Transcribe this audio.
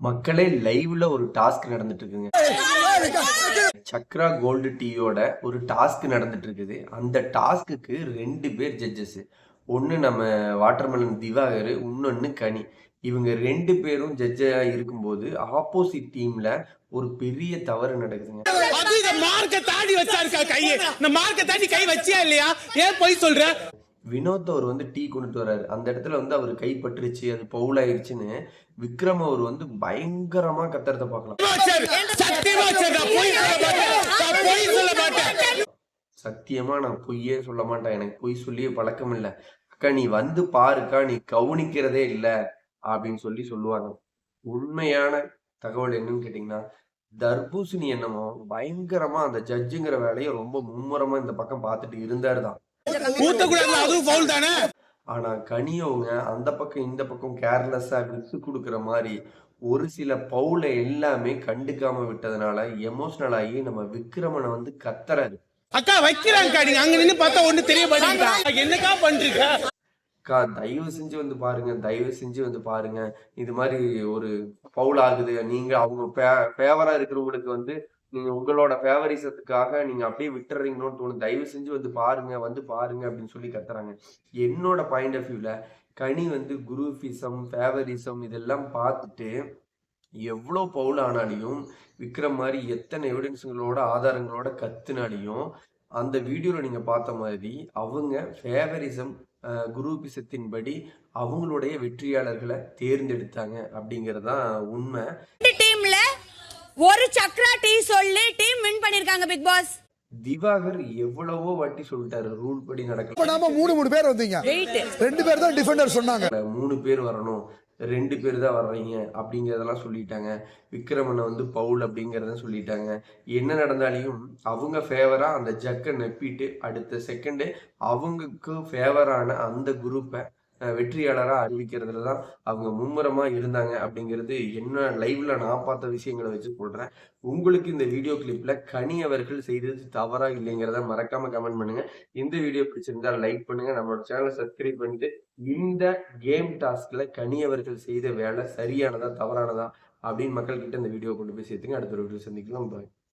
மக்களே லைவ்ல ஒரு டாஸ்க் நடந்துட்டு இருக்குங்க சக்ரா கோல்டு டீயோட ஒரு டாஸ்க் நடந்துட்டு இருக்குது அந்த டாஸ்க்குக்கு ரெண்டு பேர் ஜட்ஜஸ் ஒன்று நம்ம வாட்டர்மெலன் திவாகர் இன்னொன்று கனி. இவங்க ரெண்டு பேரும் ஜட்ஜா இருக்கும்போது ஆப்போசிட் டீம்ல ஒரு பெரிய தவறு நடக்குதுங்க. மார்க்க தாண்டி வச்சாருக்கா கையை? இந்த மார்க்க தாண்டி கை வச்சியா இல்லையா? ஏன் போய் சொல்ற? வினோத் அவர் வந்து டீ கொண்டுட்டு வர்றாரு. அந்த இடத்துல வந்து அவர் கைப்பற்றுச்சு அது பவுல் ஆயிடுச்சுன்னு விக்ரம் அவர் வந்து பயங்கரமா கத்துறத பார்க்கலாம். சத்தியமா நான் பொய்யே சொல்ல மாட்டேன். எனக்கு பொய் சொல்லியே பழக்கம் இல்லை. அக்கா நீ வந்து பாருக்கா நீ கவனிக்கிறதே இல்லை அப்படின்னு சொல்லி சொல்லுவாங்க. உண்மையான தகவல் என்னன்னு கேட்டீங்கன்னா தர்பூசணி என்னமோ பயங்கரமா அந்த ஜட்ஜுங்கிற வேலையை ரொம்ப மும்முரமா இந்த பக்கம் பார்த்துட்டு இருந்தாரு தான். ஊத்த கூடாது அதுவும் ஃபவுல் தானே? ஆனா கனியவங்க அந்த பக்கம் இந்த பக்கம் கேர்லெஸ்ஸா விட்டு கொடுக்குற மாதிரி ஒரு சில பவுல எல்லாமே கண்டுக்காம விட்டதுனால எமோஷனல் ஆகி நம்ம விக்ரமனை வந்து கத்துறாரு. அக்கா வைக்கிறாங்கக்கா நீங்க. அங்க நின்னு பார்த்தா ஒண்ணு தெரிய என்னக்கா பண்றீங்க? அக்கா தயவு செஞ்சு வந்து பாருங்க தயவு செஞ்சு வந்து பாருங்க. இது மாதிரி ஒரு பவுல் ஆகுது. நீங்க அவங்க ஃபேவரா இருக்கிறவங்களுக்கு வந்து நீங்க உங்களோட ஃபேவரிசத்துக்காக நீங்க அப்படியே விட்டுறீங்களோன்னு தோணும். தயவு செஞ்சு வந்து பாருங்க வந்து பாருங்க அப்படின்னு சொல்லி கத்துறாங்க. என்னோட பாயிண்ட் ஆஃப் வியூல கனி வந்து குரூஃபிசம் ஃபேவரிசம் இதெல்லாம் பார்த்துட்டு எவ்வளோ பவுல் ஆனாலையும் விக்ரம் மாதிரி எத்தனை எவிடன்ஸுங்களோட ஆதாரங்களோட கத்துனாலையும் அந்த வீடியோவில் நீங்கள் பார்த்த மாதிரி அவங்க ஃபேவரிசம் குரூபிசத்தின்படி அவங்களுடைய வெற்றியாளர்களை தேர்ந்தெடுத்தாங்க அப்படிங்கிறது தான் உண்மை. ஒரு சக்ரா டீ சொல்லி டீம் வின் பண்ணிருக்காங்க பிக் பாஸ் திவாகர் எவ்வளவோ வாட்டி சொல்லிட்டாரு ரூல் படி நடக்கல. இப்ப நாம மூணு மூணு பேர் வந்தீங்க. வெயிட் ரெண்டு பேர் தான் டிஃபெண்டர் சொன்னாங்க. மூணு பேர் வரணும். ரெண்டு பேர் தான் வர்றீங்க அப்படிங்கிறதெல்லாம் சொல்லிட்டாங்க. விக்ரமனை வந்து பவுல் அப்படிங்கிறத சொல்லிட்டாங்க. என்ன நடந்தாலையும் அவங்க ஃபேவரா அந்த ஜக்கை நப்பிட்டு அடுத்த செகண்டு அவங்களுக்கு ஃபேவரான அந்த குரூப்பை வெற்றியாளராக அறிவிக்கிறதுல தான் அவங்க மும்முரமாக இருந்தாங்க அப்படிங்கிறது என்ன லைவ்ல நான் பார்த்த விஷயங்களை வச்சு சொல்கிறேன் உங்களுக்கு இந்த வீடியோ கிளிப்பில் கனி அவர்கள் செய்தது தவறாக இல்லைங்கிறத மறக்காம கமெண்ட் பண்ணுங்க. இந்த வீடியோ பிடிச்சிருந்தால் லைக் பண்ணுங்க. நம்மளோட சேனலை சப்ஸ்கிரைப் பண்ணிட்டு இந்த கேம் டாஸ்கில் கனி அவர்கள் செய்த வேலை சரியானதா தவறானதா அப்படின்னு மக்கள்கிட்ட இந்த வீடியோ கொண்டு போய் சேர்த்துங்க. அடுத்த ஒரு வீடியோ சந்திக்கலாம். பாய்